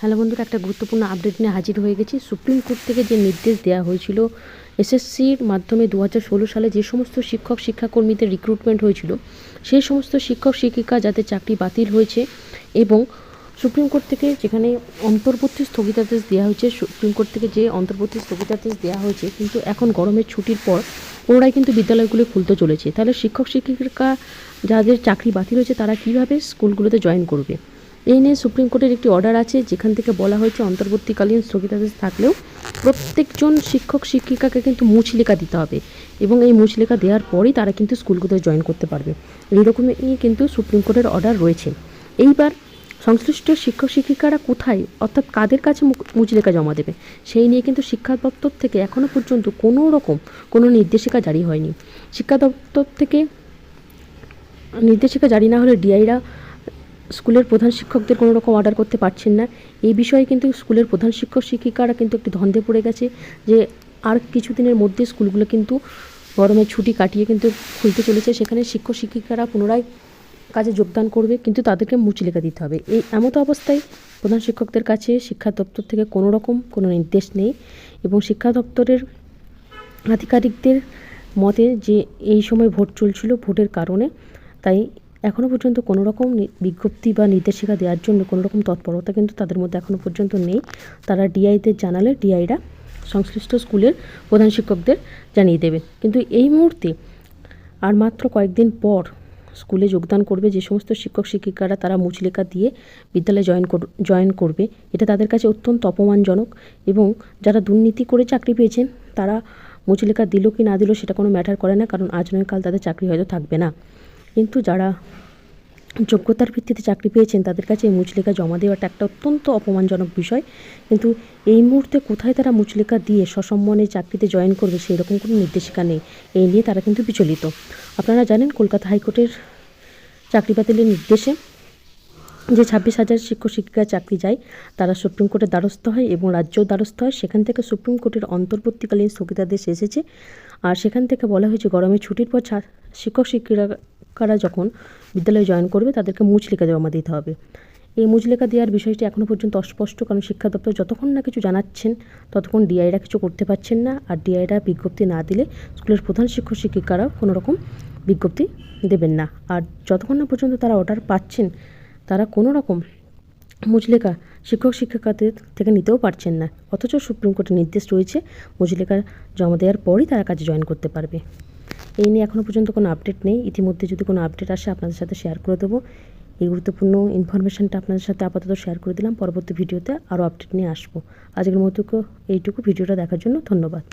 Hello বন্ধুরা, একটা গুরুত্বপূর্ণ আপডেট নিয়ে হাজির হয়ে গেছি। সুপ্রিম কোর্ট থেকে যে নির্দেশ দেওয়া হয়েছিল এসএসসির মাধ্যমে দু হাজার ষোলো সালে যে সমস্ত শিক্ষক, শিক্ষাকর্মীদের রিক্রুটমেন্ট হয়েছিল, সেই সমস্ত শিক্ষক, শিক্ষিকা যাতে চাকরি বাতিল হয়েছে এবং সুপ্রিম কোর্ট থেকে যেখানে অন্তর্বর্তী স্থগিতাদেশ দেওয়া হয়েছে সুপ্রিম কোর্ট থেকে যে অন্তর্বর্তী স্থগিতাদেশ দেওয়া হয়েছে, কিন্তু এখন গরমের ছুটির পর পুনরায় কিন্তু বিদ্যালয়গুলো খুলতে চলেছে। তাহলে শিক্ষক, শিক্ষিকা যাদের চাকরি বাতিল হয়েছে, তারা কীভাবে স্কুলগুলোতে জয়েন করবে? এই নিয়ে সুপ্রিম কোর্টের একটি অর্ডার আছে, যেখান থেকে বলা হয়েছে অন্তর্বর্তীকালীন স্থগিতাদেশ থাকলেও প্রত্যেকজন শিক্ষক, শিক্ষিকাকে কিন্তু মুচলেখা দিতে হবে এবং এই মুচলেখা দেওয়ার পরই তারা কিন্তু স্কুলগুলোতে জয়েন করতে পারবে। এইরকমই কিন্তু সুপ্রিম কোর্টের অর্ডার রয়েছে। এইবার সংশ্লিষ্ট শিক্ষক, শিক্ষিকারা কোথায়, অর্থাৎ কাদের কাছে মুচলেখা জমা দেবে, সেই নিয়ে কিন্তু শিক্ষা দপ্তর থেকে এখনও পর্যন্ত কোনো রকম কোনো নির্দেশিকা জারি হয়নি। শিক্ষা দপ্তর থেকে নির্দেশিকা জারি না হলে ডিআইরা স্কুলের প্রধান শিক্ষকদের কোনো রকম অর্ডার করতে পারছেন না। এই বিষয়ে কিন্তু স্কুলের প্রধান শিক্ষক শিক্ষিকারা কিন্তু একটি ধন্দে পড়ে গেছে যে আর কিছুদিনের মধ্যে স্কুলগুলো কিন্তু গরমের ছুটি কাটিয়ে কিন্তু খুলতে চলেছে। সেখানে শিক্ষক শিক্ষিকারা পুনরায় কাজে যোগদান করবে, কিন্তু তাদেরকে মুচলেখা দিতে হবে। এই এমতো অবস্থায় প্রধান শিক্ষকদের কাছে শিক্ষা দপ্তর থেকে কোনো রকম কোনো নির্দেশ নেই এবং শিক্ষা দপ্তরের আধিকারিকদের মতে যে এই সময় ভোট চলছিল, ভোটের কারণে তাই এখনও পর্যন্ত কোনো রকম বিজ্ঞপ্তি বা নির্দেশিকা দেওয়ার জন্য কোনো রকম তৎপরতা কিন্তু তাদের মধ্যে এখনও পর্যন্ত নেই। তারা ডিআইদের জানালে ডিআইরা সংশ্লিষ্ট স্কুলের প্রধান শিক্ষকদের জানিয়ে দেবে। কিন্তু এই মুহূর্তে আর মাত্র কয়েকদিন পর স্কুলে যোগদান করবে যে সমস্ত শিক্ষক শিক্ষিকারা তারা মুচলেখা দিয়ে বিদ্যালয়ে জয়েন জয়েন করবে, এটা তাদের কাছে অত্যন্ত অপমানজনক এবং যারা দুর্নীতি করে চাকরি পেয়েছেন, তারা মুচলেখা দিল কি না দিল সেটা কোনো ম্যাটার করে না, কারণ আজ নয় কাল তাদের চাকরি হয়তো থাকবে না। কিন্তু যারা যোগ্যতার ভিত্তিতে চাকরি পেয়েছেন, তাদের কাছে এই মুচলেখা জমা দেওয়াটা একটা অত্যন্ত অপমানজনক বিষয়। কিন্তু এই মুহূর্তে কোথায় তারা মুচলেখা দিয়ে সসম্মানে চাকরিতে জয়েন করবে সেই রকম কোনো নির্দেশিকা নেই। এই নিয়ে তারা কিন্তু বিচলিত। আপনারা জানেন কলকাতা হাইকোর্টের চাকরি বাতিলের নির্দেশে যে ছাব্বিশ হাজার শিক্ষক শিক্ষিকা চাকরি যায়, তারা সুপ্রিম কোর্টের দ্বারস্থ হয় এবং রাজ্যও দ্বারস্থ হয়। সেখান থেকে সুপ্রিম কোর্টের অন্তর্বর্তীকালীন স্থগিতাদেশ এসেছে। আর সেখান থেকে বলা হয়েছে গরমের ছুটির পর ছা- শিক্ষক শিক্ষিকারা যখন বিদ্যালয়ে জয়েন করবে, তাদেরকে মুচলেখা জমা দিতে হবে। এই মুচলেখা দেওয়ার বিষয়টি এখনও পর্যন্ত অস্পষ্ট, কারণ শিক্ষা দপ্তর যতক্ষণ না কিছু জানাচ্ছেন, ততক্ষণ ডিআইরা কিছু করতে পারছেন না। আর ডিআইরা বিজ্ঞপ্তি না দিলে স্কুলের প্রধান শিক্ষক শিক্ষিকারাও কোনো রকম বিজ্ঞপ্তি দেবেন না। আর যতক্ষণ না পর্যন্ত তারা অর্ডার পাচ্ছেন, তারা কোনো রকম মুচলেখা শিক্ষক শিক্ষিকাদের থেকে নিতেও পারছেন না। অথচ সুপ্রিম কোর্টের নির্দেশ রয়েছে, মুচলেখা জমা দেওয়ার পরই তারা কাজে জয়েন করতে পারবে। এই নিয়ে এখনও পর্যন্ত কোনো আপডেট নেই। ইতিমধ্যে যদি কোনো আপডেট আসে, আপনাদের সাথে শেয়ার করে দেবো। এই গুরুত্বপূর্ণ ইনফরমেশানটা আপনাদের সাথে আপাতত শেয়ার করে দিলাম। পরবর্তী ভিডিওতে আরও আপডেট নিয়ে আসব। আজকের মতো এইটুকু। ভিডিওটা দেখার জন্য ধন্যবাদ।